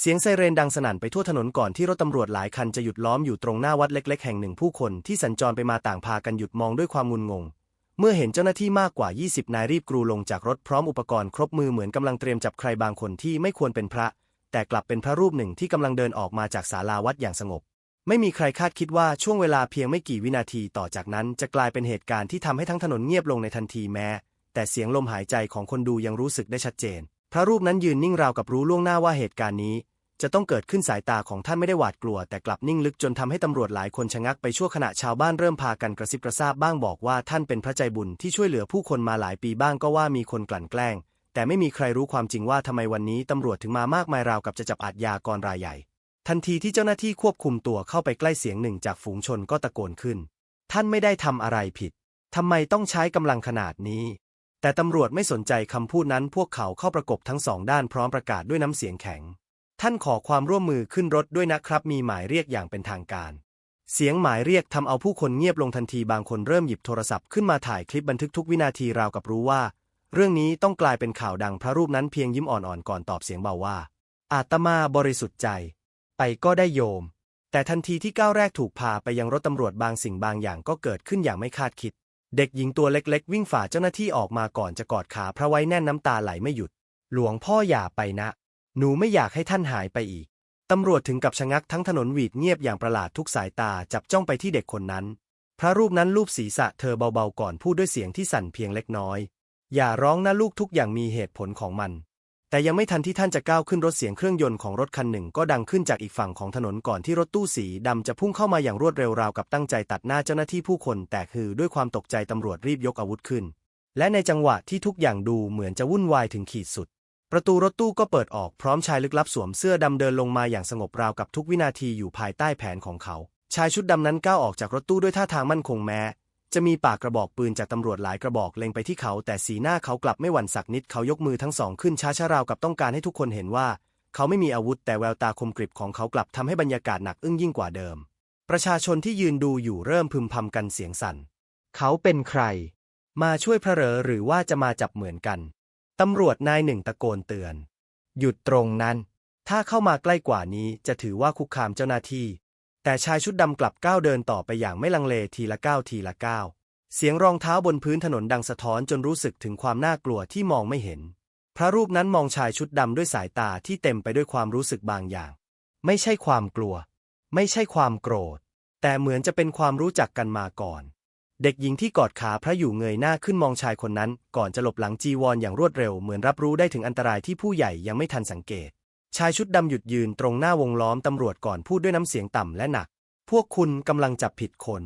เสียงไซเรนดังสนั่นไปทั่วถนนก่อนที่รถตำรวจหลายคันจะหยุดล้อมอยู่ตรงหน้าวัดเล็ก ๆ แห่งหนึ่งผู้คนที่สัญจรไปมาต่างพากันหยุดมองด้วยความงุนงง เมื่อเห็นเจ้าหน้าที่มากกว่า 20 นายรีบกรูลงจากรถพร้อมอุปกรณ์ครบมือเหมือนกำลังเตรียมจับใครบางคนที่ไม่ควรเป็นพระ แต่กลับเป็นพระรูปหนึ่งที่กำลังเดินออกมาจากศาลาวัดอย่างสงบ ไม่มีใครคาดคิดว่าช่วงเวลาเพียงไม่กี่วินาทีต่อจากนั้น จะกลายเป็นเหตุการณ์ที่ทำให้ทั้งถนนเงียบลงในทันทีแม้ แต่เสียงลมหายใจของคนดูยังรู้สึกได้ชัดเจน พระรูปนั้นยืนนิ่งราวกับรู้ล่วงหน้าว่าเหตุการณ์นี้ จะต้องเกิดขึ้นสายตาของท่านไม่ได้หวาดกลัว แต่กลับนิ่งลึกจนทำให้ตำรวจหลายคนชะงักไปชั่วขณะชาวบ้านเริ่มพากันกระซิบกระซาบบ้างบอกว่าท่านเป็นพระใจบุญที่ช่วยเหลือผู้คนมาหลายปีบ้างก็ว่ามีคนกลั่นแกล้ง แต่ไม่มีใครรู้ความจริงว่าทำไมวันนี้ตำรวจถึงมามากมายราวกับจะจับอาชญากรรายใหญ่ ทันทีที่เจ้าหน้าที่ควบคุมตัวเข้าไปใกล้เสียงหนึ่งจากฝูงชนก็ตะโกนขึ้น ท่านไม่ได้ทำอะไรผิดทำไมต้องใช้กำลังขนาดนี้ แต่ตำรวจไม่สนใจคำพูดนั้นพวกเขาเข้าประกบทั้งสองด้านพร้อมประกาศด้วยน้ำเสียงแข็ง ท่านขอความร่วมมือขึ้นรถด้วยนะครับ มีหมายเรียกอย่างเป็นทางการ เสียงหมายเรียกทำเอาผู้คนเงียบลงทันทีบางคนเริ่มหยิบโทรศัพท์ขึ้นมาถ่ายคลิปบันทึกทุกวินาทีราวกับรู้ว่า เรื่องนี้ต้องกลายเป็นข่าวดังพระรูปนั้นเพียงยิ้มอ่อนๆก่อนตอบเสียงเบาว่า อาตมาบริสุทธิ์ใจ ไปก็ได้โยม แต่ทันทีที่ก้าวแรกถูกพาไปยังรถตำรวจบางสิ่งบางอย่างก็เกิดขึ้นอย่างไม่คาดคิด เด็กหญิงตัวเล็กๆ วิ่งฝ่าเจ้าหน้าที่ออกมาก่อนจะกอดขาพระไว้แน่นน้ำตาไหลไม่หยุด หลวงพ่ออย่าไปนะ หนูไม่อยากให้ท่านหายไปอีก ตำรวจถึงกับชะงักทั้งถนนหวีดเงียบอย่างประหลาดทุกสายตาจับจ้องไปที่เด็กคนนั้น พระรูปนั้นลูบศีรษะเธอเบาๆก่อนพูดด้วยเสียงที่สั่นเพียงเล็กน้อย อย่าร้องนะลูกทุกอย่างมีเหตุผลของมัน แต่ยังไม่ทันที่ท่านจะก้าวขึ้นรถเสียงเครื่องยนต์ของรถคันหนึ่งก็ดังขึ้นจากอีกฝั่งของถนนก่อนที่รถตู้สีดำจะพุ่งเข้ามาอย่างรวดเร็วราวกับตั้งใจตัดหน้าเจ้าหน้าที่ผู้คนแต่คือด้วยความตกใจตำรวจรีบยกอาวุธขึ้น และในจังหวะที่ทุกอย่างดูเหมือนจะวุ่นวายถึงขีดสุด ประตูรถตู้ก็เปิดออกพร้อมชายลึกลับสวมเสื้อดำเดินลงมาอย่างสงบราวกับทุกวินาทีอยู่ภายใต้แผนของเขา ชายชุดดำนั้นก้าวออกจากรถตู้ด้วยท่าทางมั่นคงแม้ จะมีปากกระบอกปืนจากตำรวจหลายกระบอกเล็งไปที่เขา แต่สีหน้าเขากลับไม่หวั่นสักนิดเขายกมือทั้งสองขึ้นช้าๆราวกับต้องการให้ทุกคนเห็นว่า เขาไม่มีอาวุธแต่แววตาคมกริบของเขากลับทำให้บรรยากาศหนักอึ้งยิ่งกว่าเดิม ประชาชนที่ยืนดูอยู่เริ่มพึมพำกันเสียงสั่น เขาเป็นใคร มาช่วยพระเหรอหรือว่าจะมาจับเหมือนกัน ตำรวจนายหนึ่งตะโกนเตือน หยุดตรงนั้น ถ้าเข้ามาใกล้กว่านี้จะถือว่าคุกคามเจ้าหน้าที่ แต่ชายชุดดำกลับก้าวเดินต่อไปอย่างไม่ลังเลทีละก้าวทีละก้าว เสียงรองเท้าบนพื้นถนนดังสะท้อนจนรู้สึกถึงความน่ากลัวที่มองไม่เห็น พระรูปนั้นมองชายชุดดำด้วยสายตาที่เต็มไปด้วยความรู้สึกบางอย่าง ไม่ใช่ความกลัว ไม่ใช่ความโกรธ แต่เหมือนจะเป็นความรู้จักกันมาก่อน เด็กหญิงที่กอดขาพระอยู่เงยหน้าขึ้นมองชายคนนั้น ก่อนจะหลบหลังจีวรออย่างรวดเร็วเหมือนรับรู้ได้ถึงอันตรายที่ผู้ใหญ่ยังไม่ทันสังเกต ชายชุดดำหยุดยืนตรงหน้าวงล้อมตำรวจก่อนพูดด้วยน้ำเสียงต่ำและหนัก พวกคุณกำลังจับผิดคน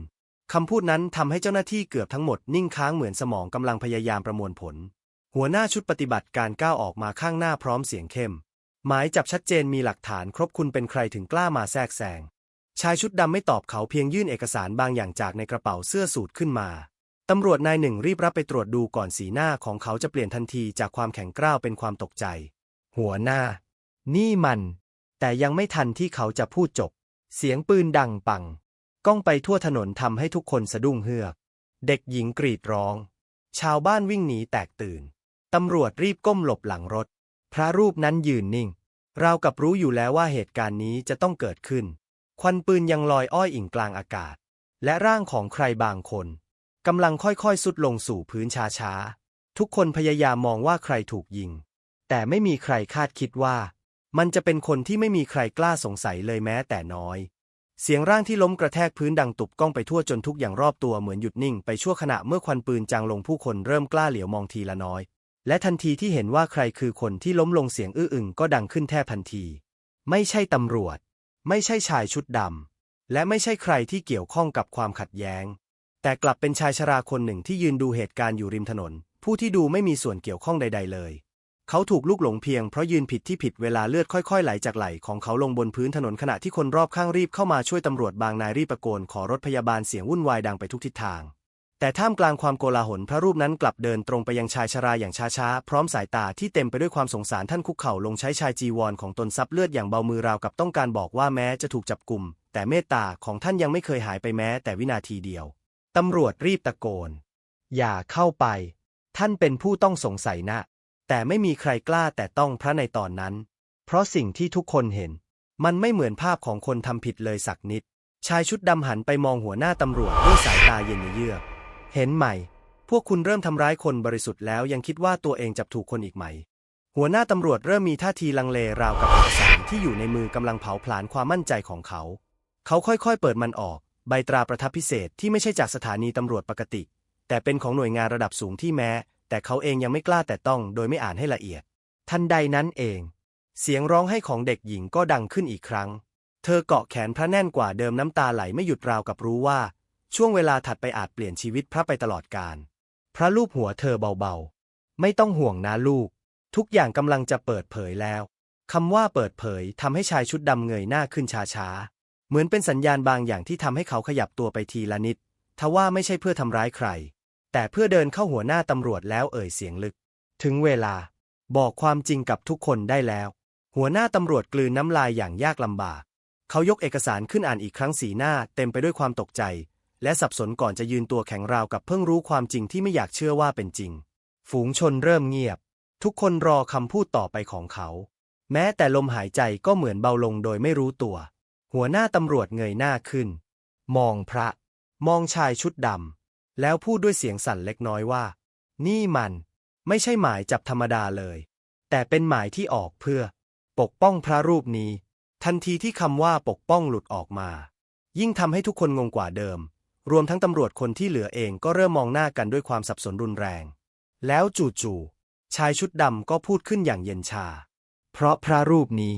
คำพูดนั้นทำให้เจ้าหน้าที่เกือบทั้งหมดนิ่งค้างเหมือนสมองกำลังพยายามประมวลผล หัวหน้าชุดปฏิบัติการก้าวออกมาข้างหน้าพร้อมเสียงเข้ม หมายจับชัดเจนมีหลักฐานครบคุณเป็นใครถึงกล้ามาแทรกแซง ชายชุดดำไม่ตอบเขาเพียงยื่นเอกสารบางอย่างจากในกระเป๋าเสื้อสูทขึ้นมา ตำรวจนายหนึ่งรีบรับไปตรวจดูก่อนสีหน้าของเขาจะเปลี่ยนทันทีจากความแข็งกร้าวเป็นความตกใจ หัวหน้า นี่มัน แต่ยังไม่ทันที่เขาจะพูดจบ เสียงปืนดังปัง ก้องไปทั่วถนนทำให้ทุกคนสะดุ้งเฮือก เด็กหญิงกรีดร้อง ชาวบ้านวิ่งหนีแตกตื่น ตำรวจรีบก้มหลบหลังรถ พระรูปนั้นยืนนิ่ง ราวกับรู้อยู่แล้วว่าเหตุการณ์นี้จะต้องเกิดขึ้น ควันปืนยังลอยอ้อยอิ่งกลางอากาศ และร่างของใครบางคนกำลังค่อยๆสุดลงสู่พื้นช้าๆ ทุกคนพยายามมองว่าใครถูกยิง แต่ไม่มีใครคาดคิดว่า มันจะเป็นคนที่ไม่มีใครกล้าสงสัยเลยแม้แต่น้อย เสียงร่างที่ล้มกระแทกพื้นดังตุบก้องไปทั่วจนทุกอย่างรอบตัวเหมือนหยุดนิ่งไปชั่วขณะเมื่อควันปืนจางลงผู้คนเริ่มกล้าเหลียวมองทีละน้อย และทันทีที่เห็นว่าใครคือคนที่ล้มลงเสียงอื้ออึงก็ดังขึ้นแทบทันที ไม่ใช่ตำรวจ ไม่ใช่ชายชุดดำ และไม่ใช่ใครที่เกี่ยวข้องกับความขัดแย้ง แต่กลับเป็นชายชราคนหนึ่งที่ยืนดูเหตุการณ์อยู่ริมถนน ผู้ที่ดูไม่มีส่วนเกี่ยวข้องใด ๆ เลย เขาถูกลูกหลงเพียงเพราะยืนผิดที่ผิดเวลาเลือดค่อยๆ ไหลจากไหลของเขาลงบนพื้นถนนขณะที่คนรอบข้างรีบเข้ามาช่วยตำรวจบางนายรีบตะโกนขอรถพยาบาลเสียงวุ่นวายดังไปทุกทิศทาง แต่ท่ามกลางความโกลาหลพระรูปนั้นกลับเดินตรงไปยังชายชราอย่างช้าๆ พร้อมสายตาที่เต็มไปด้วยความสงสารท่านคุกเข่าลงใช้ชายจีวรของตนซับเลือดอย่างเบามือราวกับต้องการบอกว่าแม้จะถูกจับกลุ่ม แต่เมตตาของท่านยังไม่เคยหายไปแม้แต่วินาทีเดียว ตำรวจรีบตะโกน อย่าเข้าไป ท่านเป็นผู้ต้องสงสัยนะ แต่ไม่มีใครกล้าแต่ต้องพระในตอนนั้น เพราะสิ่งที่ทุกคนเห็น มันไม่เหมือนภาพของคนทำผิดเลยสักนิด ชายชุดดำหันไปมองหัวหน้าตำรวจด้วยสายตาเย็นเยือก เห็นไหม พวกคุณเริ่มทำร้ายคนบริสุทธิ์แล้วยังคิดว่าตัวเองจับถูกคนอีกไหม หัวหน้าตำรวจเริ่มมีท่าทีลังเลราวกับเอกสารที่อยู่ในมือกำลังเผาผลาญความมั่นใจของเขา เขาค่อยๆ เปิดมันออก ใบตราประทับพิเศษที่ไม่ใช่จากสถานีตำรวจปกติ แต่เป็นของหน่วยงานระดับสูงที่แม้ แต่เขาเองยังไม่กล้าแต่ต้องโดยไม่อ่านให้ละเอียด ทันใดนั้นเอง เสียงร้องให้ของเด็กหญิงก็ดังขึ้นอีกครั้ง เธอเกาะแขนพระแน่นกว่าเดิมน้ำตาไหลไม่หยุดราวกับรู้ว่า ช่วงเวลาถัดไปอาจเปลี่ยนชีวิตพระไปตลอดกาลพระลูบหัวเธอเบาๆ ไม่ต้องห่วงนะลูก ทุกอย่างกำลังจะเปิดเผยแล้วคำว่าเปิดเผยทำให้ชายชุดดำเงยหน้าขึ้นช้าๆ เหมือนเป็นสัญญาณบางอย่างที่ทำให้เขาขยับตัวไปทีละนิด ทว่าไม่ใช่เพื่อทำร้ายใคร แต่เพื่อเดินเข้าหัวหน้าตำรวจแล้วเอ่ยเสียงลึก ถึงเวลา บอกความจริงกับทุกคนได้แล้ว หัวหน้าตำรวจกลืนน้ำลายอย่างยากลำบาก เขายกเอกสารขึ้นอ่านอีกครั้งสีหน้าเต็มไปด้วยความตกใจ และสับสนก่อนจะยืนตัวแข็งราวกับเพิ่งรู้ความจริงที่ไม่อยากเชื่อว่าเป็นจริง ฝูงชนเริ่มเงียบ ทุกคนรอคำพูดต่อไปของเขา แม้แต่ลมหายใจก็เหมือนเบาลงโดยไม่รู้ตัว หัวหน้าตำรวจเงยหน้าขึ้น มองพระ มองชายชุดดำแล้วพูดด้วยเสียงสั่นเล็กน้อยว่า นี่มัน ไม่ใช่หมายจับธรรมดาเลย แต่เป็นหมายที่ออกเพื่อ ปกป้องพระรูปนี้ ทันทีที่คำว่าปกป้องหลุดออกมา ยิ่งทำให้ทุกคนงงกว่าเดิม รวมทั้งตำรวจคนที่เหลือเองก็เริ่มมองหน้ากันด้วยความสับสนรุนแรง แล้วจู่ๆชายชุดดำก็พูดขึ้นอย่างเย็นชา เพราะพระรูปนี้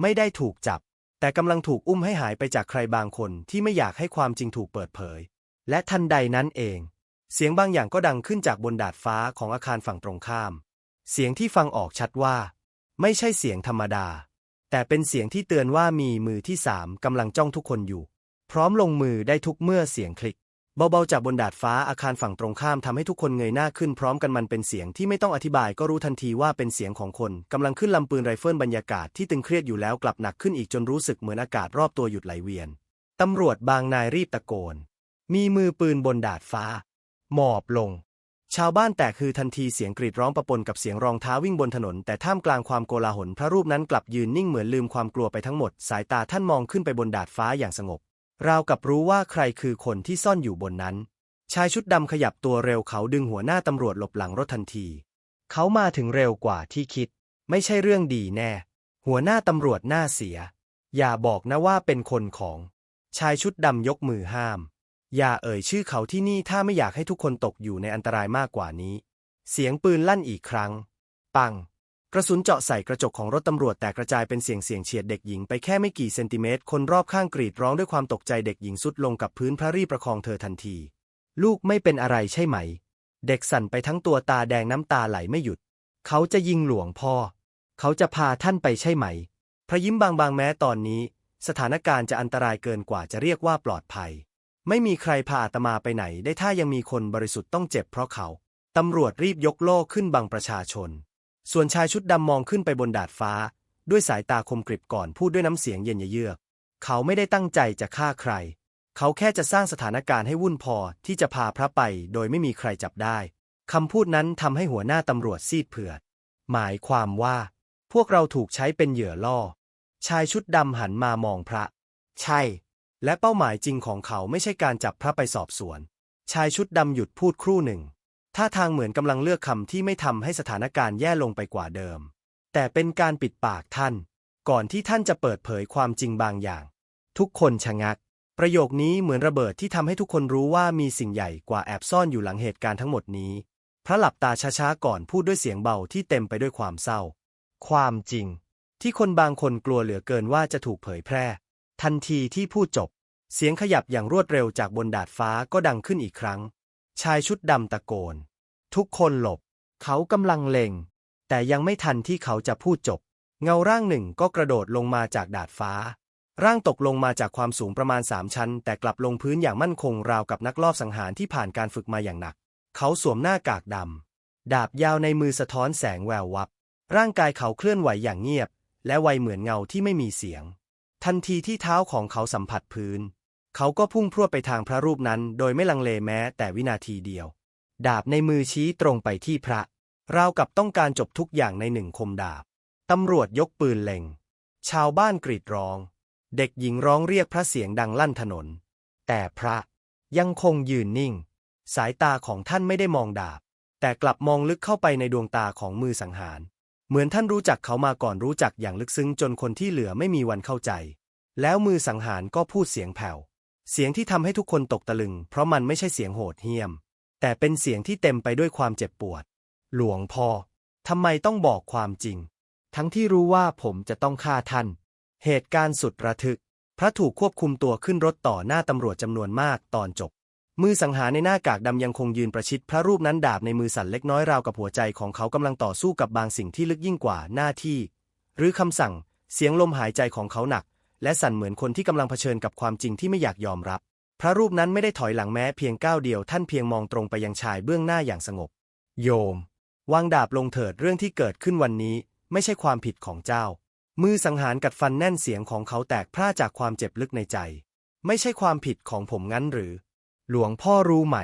ไม่ได้ถูกจับ แต่กำลังถูกอุ้มให้หายไปจากใครบางคนที่ไม่อยากให้ความจริงถูกเปิดเผย และทันใดนั้นเอง เสียงบางอย่างก็ดังขึ้นจากบนดาดฟ้าของอาคารฝั่งตรงข้าม เสียงที่ฟังออกชัดว่า ไม่ใช่เสียงธรรมดา แต่เป็นเสียงที่เตือนว่ามีมือที่สามกำลังจ้องทุกคนอยู่ พร้อมลงมือได้ทุกเมื่อเสียงคลิก เบาๆจากบนดาดฟ้าอาคารฝั่งตรงข้ามทำให้ทุกคนเงยหน้าขึ้นพร้อมกันมันเป็นเสียงที่ไม่ต้องอธิบายก็รู้ทันทีว่าเป็นเสียงของคนกำลังขึ้นลำปืนไรเฟิลบรรยากาศที่ตึงเครียดอยู่แล้วกลับหนักขึ้นอีกจนรู้สึกเหมือนอากาศรอบตัวหยุดไหลเวียนตำรวจบางนายรีบตะโกน มีมือปืนบนดาดฟ้า หมอบลง ชาวบ้านแตกคือทันทีเสียงกรีดร้องประปนกับเสียงรองเท้าวิ่งบนถนน แต่ท่ามกลางความโกลาหลพระรูปนั้นกลับยืนนิ่งเหมือนลืมความกลัวไปทั้งหมด สายตาท่านมองขึ้นไปบนดาดฟ้าอย่างสงบ ราวกับรู้ว่าใครคือคนที่ซ่อนอยู่บนนั้น ชายชุดดำขยับตัวเร็วเขาดึงหัวหน้าตำรวจหลบหลังรถทันที เขามาถึงเร็วกว่าที่คิด ไม่ใช่เรื่องดีแน่ หัวหน้าตำรวจหน้าเสีย อย่าบอกนะว่าเป็นคนของ ชายชุดดำยกมือห้าม อย่าเอ่ยชื่อเขาที่นี่ถ้าไม่อยากให้ทุกคนตกอยู่ในอันตรายมากกว่านี้ เสียงปืนลั่นอีกครั้ง ปัง ระสุนเจาะใส่กระจกของรถตำรวจแตกกระจายเป็นเสียงเสียงเฉียดเด็กหญิงไปแค่ไม่กี่เซนติเมตร คนรอบข้างกรีดร้องด้วยความตกใจเด็กหญิงสุดลงกับพื้นพระรีประคองเธอทันที ลูกไม่เป็นอะไรใช่ไหม เด็กสั่นไปทั้งตัวตาแดงน้ำตาไหลไม่หยุด เขาจะยิงหลวงพ่อ เขาจะพาท่านไปใช่ไหม พระยิ้มบางๆแม้ตอนนี้ สถานการณ์จะอันตรายเกินกว่าจะเรียกว่าปลอดภัย ไม่มีใครพาอาตมาไปไหน ได้ถ้ายังมีคนบริสุทธิ์ต้องเจ็บเพราะเขาตำรวจรีบยกโล่ขึ้นบังประชาชน ส่วนชายชุดดำมองขึ้นไปบนดาดฟ้า ด้วยสายตาคมกริบก่อนพูดด้วยน้ำเสียงเย็นเยือก เขาไม่ได้ตั้งใจจะฆ่าใคร เขาแค่จะสร้างสถานการณ์ให้วุ่นพอที่จะพาพระไปโดยไม่มีใครจับได้คำพูดนั้นทำให้หัวหน้าตำรวจซีดเผือด หมายความว่า พวกเราถูกใช้เป็นเหยื่อล่อ ชายชุดดำหันมามองพระ ใช่ และเป้าหมายจริงของเขาไม่ใช่การจับพระไปสอบสวน ชายชุดดำหยุดพูดครู่หนึ่ง ท่าทางเหมือนกำลังเลือกคำที่ไม่ทำให้สถานการณ์แย่ลงไปกว่าเดิม แต่เป็นการปิดปากท่าน ก่อนที่ท่านจะเปิดเผยความจริงบางอย่าง ทุกคนชะงัก ประโยคนี้เหมือนระเบิดที่ทำให้ทุกคนรู้ว่ามีสิ่งใหญ่กว่าแอบซ่อนอยู่หลังเหตุการณ์ทั้งหมดนี้ พระหลับตาช้าๆก่อนพูดด้วยเสียงเบาที่เต็มไปด้วยความเศร้า ความจริง ที่คนบางคนกลัวเหลือเกินว่าจะถูกเผยแพร่ ทันทีที่พูดจบ เสียงขยับอย่างรวดเร็วจากบนดาดฟ้าก็ดังขึ้นอีกครั้ง ชายชุดดำตะโกน ทุกคนหลบ เขากำลังเล็ง แต่ยังไม่ทันที่เขาจะพูดจบ เงาร่างหนึ่งก็กระโดดลงมาจากดาดฟ้า ร่างตกลงมาจากความสูงประมาณสามชั้น แต่กลับลงพื้นอย่างมั่นคงราวกับนักลอบสังหารที่ผ่านการฝึกมาอย่างหนัก เขาสวมหน้ากากดำดาบยาวในมือสะท้อนแสงแวววับ ร่างกายเขาเคลื่อนไหวอย่างเงียบ และไวเหมือนเงาที่ไม่มีเสียง ทันทีที่เท้าของเขาสัมผัสพื้น เขาก็พุ่งพรวดไปทางพระรูปนั้น โดยไม่ลังเลแม้แต่วินาทีเดียว ดาบในมือชี้ตรงไปที่พระ ราวกับต้องการจบทุกอย่างในหนึ่งคมดาบ ตำรวจยกปืนเล็ง ชาวบ้านกรีดร้อง เด็กหญิงร้องเรียกพระเสียงดังลั่นถนน แต่พระยังคงยืนนิ่ง สายตาของท่านไม่ได้มองดาบ แต่กลับมองลึกเข้าไปในดวงตาของมือสังหาร เหมือนท่านรู้จักเขามาก่อนรู้จักอย่างลึกซึ้งจนคนที่เหลือไม่มีวันเข้าใจ แล้วมือสังหารก็พูดเสียงแผ่ว เสียงที่ทำให้ทุกคนตกตะลึง เพราะมันไม่ใช่เสียงโหดเหี้ยม แต่เป็นเสียงที่เต็มไปด้วยความเจ็บปวด หลวงพ่อทำไมต้องบอกความจริง ทั้งที่รู้ว่าผมจะต้องฆ่าท่าน เหตุการณ์สุดระทึก พระถูกควบคุมตัวขึ้นรถต่อหน้าตำรวจจำนวนมากตอนจบ มือสังหารในหน้ากากดำยังคงยืนประชิด พระรูปนั้นดาบในมือสั่นเล็กน้อยราวกับหัวใจของเขากำลังต่อสู้กับบางสิ่งที่ลึกยิ่งกว่าหน้าที่ หรือคำสั่ง เสียงลมหายใจของเขาหนัก และสั่นเหมือนคนที่กำลังเผชิญกับความจริงที่ไม่อยากยอมรับ พระรูปนั้นไม่ได้ถอยหลังแม้เพียงก้าวเดียวท่านเพียงมองตรงไปยังชายเบื้องหน้าอย่างสงบ โยม วางดาบลงเถิดเรื่องที่เกิดขึ้นวันนี้ ไม่ใช่ความผิดของเจ้า มือสังหารกัดฟันแน่นเสียงของเขาแตกพร่าจากความเจ็บลึกในใจ ไม่ใช่ความผิดของผมงั้นหรือ หลวงพ่อรู้ไหม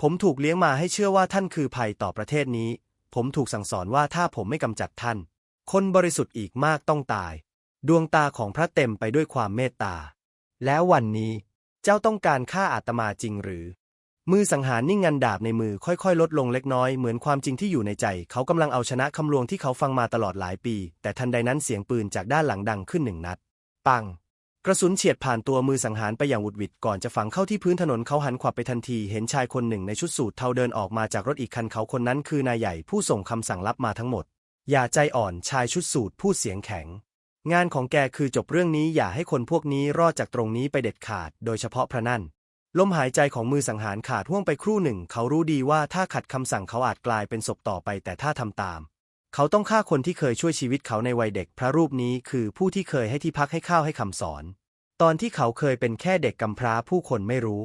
ผมถูกเลี้ยงมาให้เชื่อว่าท่านคือภัยต่อประเทศนี้ ผมถูกสั่งสอนว่าถ้าผมไม่กำจัดท่าน คนบริสุทธิ์อีกมากต้องตาย ดวงตาของพระเต็มไปด้วยความเมตตา แล้ววันนี้เจ้าต้องการฆ่าอาตมาจริงหรือ มือสังหารนิ่งงันดาบในมือค่อยๆ ลดลงเล็กน้อยเหมือนความจริงที่อยู่ในใจ เขากำลังเอาชนะคำลวงที่เขาฟังมาตลอดหลายปี แต่ทันใดนั้นเสียงปืนจากด้านหลังดังขึ้นหนึ่งนัด ปัง กระสุนเฉียดผ่านตัวมือสังหารไปอย่างหวุดหวิดก่อนจะฝังเข้าที่พื้นถนนเขาหันขวับไปทันที เห็นชายคนหนึ่งในชุดสูทเทาเดินออกมาจากรถอีกคันเขาคนนั้นคือนายใหญ่ผู้ส่งคำสั่งลับมาทั้งหมด อย่าใจอ่อนชายชุดสูทพูดเสียงแข็ง งานของแกคือจบเรื่องนี้อย่าให้คนพวกนี้รอดจากตรงนี้ไปเด็ดขาด โดยเฉพาะพระนั่น ลมหายใจของมือสังหารขาดห่วงไปครู่หนึ่ง เขารู้ดีว่าถ้าขัดคำสั่งเขาอาจกลายเป็นศพต่อไปแต่ถ้าทำตาม เขาต้องฆ่าคนที่เคยช่วยชีวิตเขาในวัยเด็ก พระรูปนี้คือผู้ที่เคยให้ที่พักให้ข้าวให้คำสอน ตอนที่เขาเคยเป็นแค่เด็กกำพร้าผู้คนไม่รู้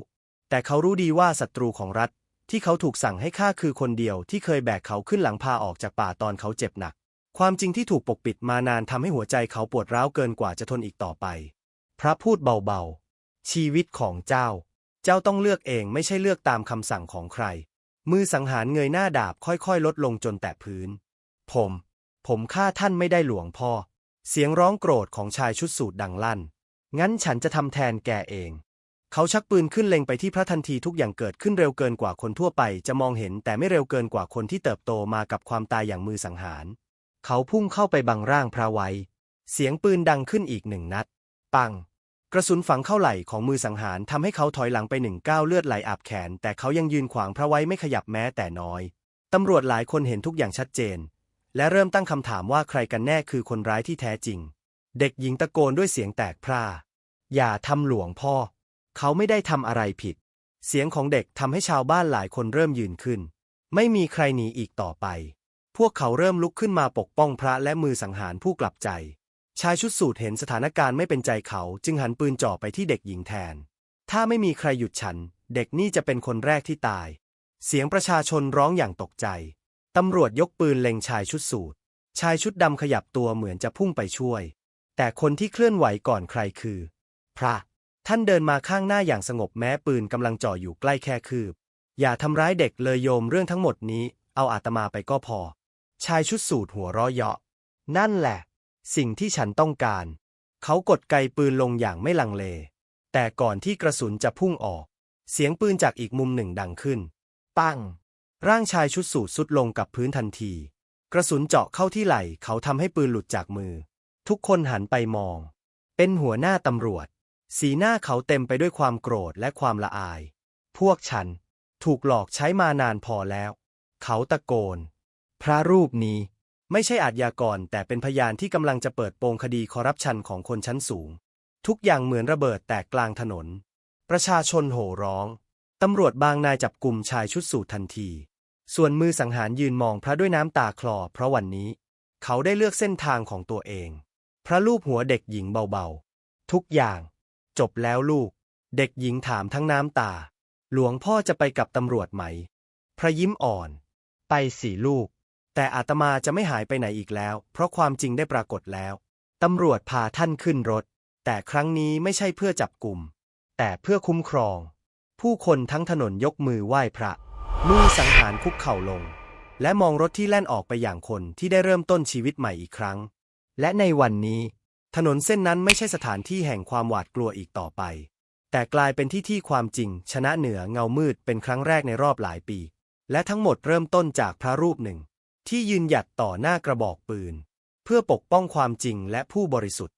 แต่เขารู้ดีว่าศัตรูของรัฐ ที่เขาถูกสั่งให้ฆ่าคือคนเดียวที่เคยแบกเขาขึ้นหลังพาออกจากป่าตอนเขาเจ็บหนัก ความจริงที่ถูกปกปิดมานานทำให้หัวใจเขาปวดร้าวเกินกว่าจะทนอีกต่อไป พระพูดเบาๆ ชีวิตของเจ้า เจ้าต้องเลือกเองไม่ใช่เลือกตามคำสั่งของใคร มือสังหารเงยหน้าดาบค่อยๆ ลดลงจนแตะพื้น ผม ผมฆ่าท่านไม่ได้หลวงพ่อ เสียงร้องโกรธของชายชุดสูทดังลั่น งั้นฉันจะทำแทนแกเอง เขาชักปืนขึ้นเล็งไปที่พระทันทีทุกอย่างเกิดขึ้นเร็วเกินกว่าคนทั่วไปจะมองเห็นแต่ไม่เร็วเกินกว่าคนที่เติบโตมากับความตายอย่างมือสังหาร เขาพุ่งเข้าไปบังร่างพระไว้ เสียงปืนดังขึ้นอีกหนึ่งนัด ปัง กระสุนฝังเข้าไหล่ของมือสังหารทำให้เขาถอยหลังไปหนึ่งก้าวเลือดไหลอาบแขน แต่เขายังยืนขวางพระไว้ไม่ขยับแม้แต่น้อย ตำรวจหลายคนเห็นทุกอย่างชัดเจน และเริ่มตั้งคำถามว่าใครกันแน่คือคนร้ายที่แท้จริง เด็กหญิงตะโกนด้วยเสียงแตกพร่า อย่าทำหลวงพ่อ เขาไม่ได้ทำอะไรผิด เสียงของเด็กทำให้ชาวบ้านหลายคนเริ่มยืนขึ้น ไม่มีใครหนีอีกต่อไป พวกเขาเริ่มลุกขึ้นมาปกป้องพระและมือสังหารผู้กลับใจ ชายชุดสูทเห็นสถานการณ์ไม่เป็นใจเขาจึงหันปืนจ่อไปที่เด็กหญิงแทน ถ้าไม่มีใครหยุดฉัน เด็กนี่จะเป็นคนแรกที่ตาย เสียงประชาชนร้องอย่างตกใจ ตำรวจยกปืนเล็งชายชุดสูท ชายชุดดำขยับตัวเหมือนจะพุ่งไปช่วย แต่คนที่เคลื่อนไหวก่อนใครคือ พระ ท่านเดินมาข้างหน้าอย่างสงบแม้ปืนกำลังจ่ออยู่ใกล้แค่คืบ อย่าทำร้ายเด็กเลยโยมเรื่องทั้งหมดนี้ เอาอาตมาไปก็พอ ชายชุดสูทหัวเราะเยาะ นั่นแหละ สิ่งที่ฉันต้องการ เขากดไกปืนลงอย่างไม่ลังเล แต่ก่อนที่กระสุนจะพุ่งออก เสียงปืนจากอีกมุมหนึ่งดังขึ้น ปัง ร่างชายชุดสูทสุดลงกับพื้นทันที กระสุนเจาะเข้าที่ไหล่เขาทำให้ปืนหลุดจากมือ ทุกคนหันไปมอง เป็นหัวหน้าตำรวจ สีหน้าเขาเต็มไปด้วยความโกรธและความละอาย พวกฉัน ถูกหลอกใช้มานานพอแล้ว เขาตะโกน พระรูปนี้ไม่ใช่อาชญากร แต่เป็นพยานที่กำลังจะเปิดโปงคดีคอร์รัปชันของคนชั้นสูง ทุกอย่างเหมือนระเบิดแตกกลางถนน ประชาชนโห่ร้อง ตำรวจบางนายจับกลุ่มชายชุดสูททันที ส่วนมือสังหารยืนมองพระด้วยน้ำตาคลอ เพราะวันนี้ เขาได้เลือกเส้นทางของตัวเอง พระลูบหัวเด็กหญิงเบาๆ ทุกอย่าง จบแล้วลูก เด็กหญิงถามทั้งน้ำตา หลวงพ่อจะไปกับตำรวจไหม พระยิ้มอ่อน ไปสิลูก แต่อาตมาจะไม่หายไปไหนอีกแล้ว เพราะความจริงได้ปรากฏแล้ว ตำรวจพาท่านขึ้นรถ แต่ครั้งนี้ไม่ใช่เพื่อจับกลุ่ม แต่เพื่อคุ้มครอง ผู้คนทั้งถนนยกมือไหว้พระ มือสังหารคุกเข่าลง และมองรถที่แล่นออกไปอย่างคนที่ได้เริ่มต้นชีวิตใหม่อีกครั้ง และในวันนี้ ถนนเส้นนั้นไม่ใช่สถานที่แห่งความหวาดกลัวอีกต่อไป แต่กลายเป็นที่ที่ความจริง ชนะเหนือเงามืดเป็นครั้งแรกในรอบหลายปี และทั้งหมดเริ่มต้นจากพระรูปหนึ่ง ที่ยืนหยัดต่อหน้ากระบอกปืน เพื่อปกป้องความจริงและผู้บริสุทธิ์